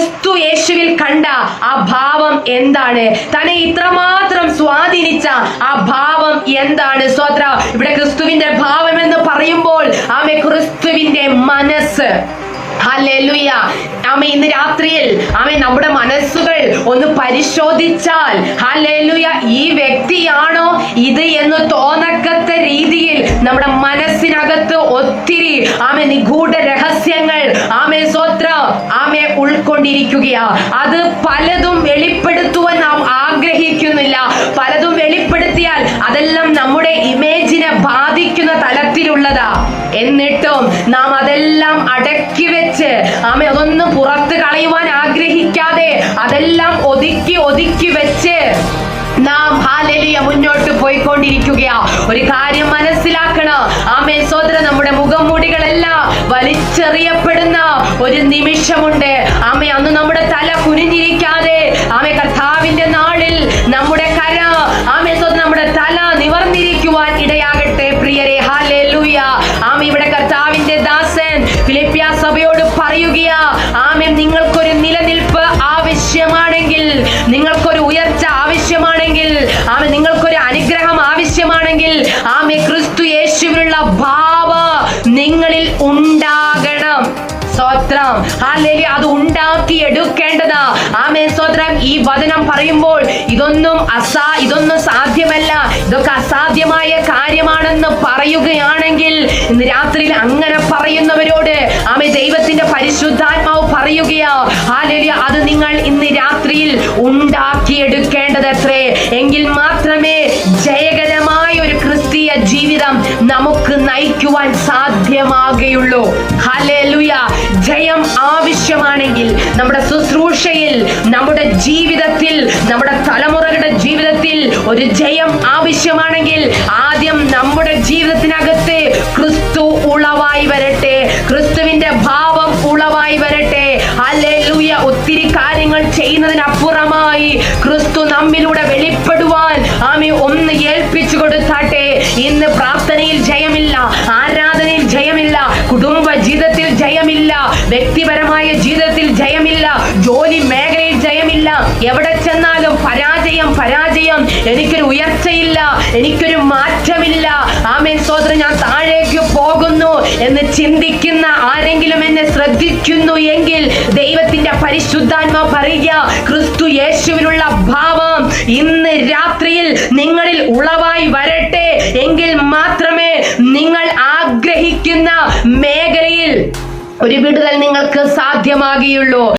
ക്രിസ്തു യേശുവിൽ കണ്ട ആ ഭാവം എന്താണ്? തന്നെ ഇത്രമാത്രം സ്വാധീനിച്ച ആ ഭാവം എന്താണ്? സ്വത്ര ഇവിടെ ക്രിസ്തുവിന്റെ ഭാവം എന്ന് പറയുമ്പോൾ ആമെ ക്രിസ്തുവിന്റെ മനസ്സ്. ഹല്ലേലൂയ. ആമ ഇന്ന് രാത്രിയിൽ ആമ നമ്മുടെ മനസ്സുകൾ ഒന്ന് പരിശോധിച്ചാൽ ഹല്ലേലൂയ ഈ വ്യക്തിയാണോ ഇത് എന്ന് തോന്നക്കത്ത രീതിയിൽ നമ്മുടെ മനസ്സിനകത്ത് ഒത്തിരി ആമ നിഗൂഢ രഹസ്യങ്ങൾ ആമെ ആമെ ഉൾക്കൊണ്ടിരിക്കുകയാ അത് പലതും വെളിപ്പെടുത്തുവാൻ നാം ആഗ്രഹിക്കുന്നില്ല. പലതും വെളിപ്പെടുത്തിയാൽ അതെല്ലാം നമ്മുടെ ഇമേജിനെ ബാധിക്കുന്ന തലത്തിലുള്ളതാ. എന്നിട്ടും നാം അതെല്ലാം അടക്കി വെച്ച് ആമ അതൊന്ന് പുറത്ത് കളയുവാൻ ആഗ്രഹിക്കാതെ അതെല്ലാം ഒതുക്കി ഒതുക്കി വെച്ച് നാം ഹാലലിയ മുന്നോട്ട് പോയിക്കൊണ്ടിരിക്കുകയാ. ഒരു കാര്യം മനസ്സിലാക്കണം. ആമേ സോദര നമ്മുടെ മുഖംമൂടികളെല്ലാം വലിച്ചെറിയപ്പെടുന്ന ഒരു നിമിഷമുണ്ട്. ആമേ അന്ന് നമ്മുടെ തല കുനിഞ്ഞിരിക്കാതെ. ആമേ കർത്താവിന്റെ നാളിൽ നമ്മുടെ കര ആമേ നമ്മുടെ തല നിവർന്നിരിക്കുവാൻ ഇടയാകട്ടെ പ്രിയരെ. ഹാലേ ലൂയ ആമ ഇവിടെ കർത്താവിന്റെ ദാസൻ ഫിലിപ്പിയ സഭയോട് പറയുകയാ ആമേ നിങ്ങൾക്കൊരു നിലനിൽപ്പ് ആവശ്യമാണെങ്കിൽ നിങ്ങൾക്കൊരു ഉയർച്ച ആവശ്യമാണെങ്കിൽ ആമേ നിങ്ങൾക്കൊരു അനുഗ്രഹം ആവശ്യമാണെങ്കിൽ ആമേ ക്രിസ്തു യേശുവിനുള്ള ഭാവ നിങ്ങളിൽ ഉണ്ടാകണം. സ്വത്രം അല്ലെങ്കിൽ അത് ഉണ്ടാക്കി എടുക്കേണ്ടതാ ആമേ സ്തോത്രം. ഈ വചനം പറയുമ്പോൾ ഇതൊന്നും അസാ ഇതൊന്നും സാധ്യമല്ല. ഇതൊക്കെ അസാധ്യമായ കാര്യമാണെന്ന് പറയുകയാണെങ്കിൽ ഇന്ന് രാത്രിയിൽ അങ്ങനെ പറയുന്നവരോട് ആമേ ദൈവത്തിന്റെ പരിശുദ്ധാത്മാവ് പറയുകയാ ഹാലേലി അത് നിങ്ങൾ ഇന്ന് രാത്രിയിൽ ഉണ്ടാക്കിയെടുക്കേണ്ടത് എത്രേ എങ്കിൽ മാത്രമേ ജയകരമായ നയിക്കുവാൻ സാധ്യമാകുകയുള്ളൂ ഹലേലുയ ജയം ആവശ്യമാണെങ്കിൽ നമ്മുടെ ശുശ്രൂഷയിൽ നമ്മുടെ ജീവിതത്തിൽ നമ്മുടെ തലമുറകളുടെ ജീവിതത്തിൽ ഒരു ജയം ആവശ്യമാണെങ്കിൽ ആദ്യം നമ്മുടെ ജീവിതത്തിനകത്ത് ക്രിസ്തു ഉളവായി വരട്ടെ. ക്രിസ്തുവിന്റെ ഭാവം ഉളവായി വരട്ടെ. ഹലേലുയ ഒത്തിരി കാര്യങ്ങൾ ചെയ്യുന്നതിനപ്പുറമായി ക്രിസ്തു നമ്മിലൂടെ വെളിപ്പെടുവാൻ ആമി ഒന്ന് ഏൽപ്പിച്ചു കൊടുത്താട്ടെ കുടുംബ ജീവിതത്തിൽ ജയമില്ല. വ്യക്തിപരമായ ജീവിതത്തിൽ ജയമില്ല. ജോലി മേഖലയിൽ ജയമില്ല. എവിടെ ചെന്നാലും പരാജയം പരാജയം. എനിക്കൊരു ഉയർച്ചയില്ല. എനിക്കൊരു മാറ്റമില്ല. ആമേ സോദരൻ ഞാൻ താഴേക്ക് പോകുന്നു എന്ന് ചിന്തിക്കുന്ന ആരെങ്കിലും എന്നെ ശ്രദ്ധിക്കുന്നു എങ്കിൽ ദൈവത്തിന്റെ പരിശുദ്ധാത്മ പറയുക ക്രിസ്തു യേശുവിനുള്ള ഭാവം ഇന്ന് രാത്രിയിൽ നിങ്ങളിൽ ഉളവായി വരട്ടെ. എങ്കിൽ മാത്രമേ നിങ്ങൾ ആഗ്രഹിക്കുന്ന മേഖലയിൽ ഒരു വിടുതൽ നിങ്ങൾക്ക് സാധ്യമാകുകയുള്ളൂ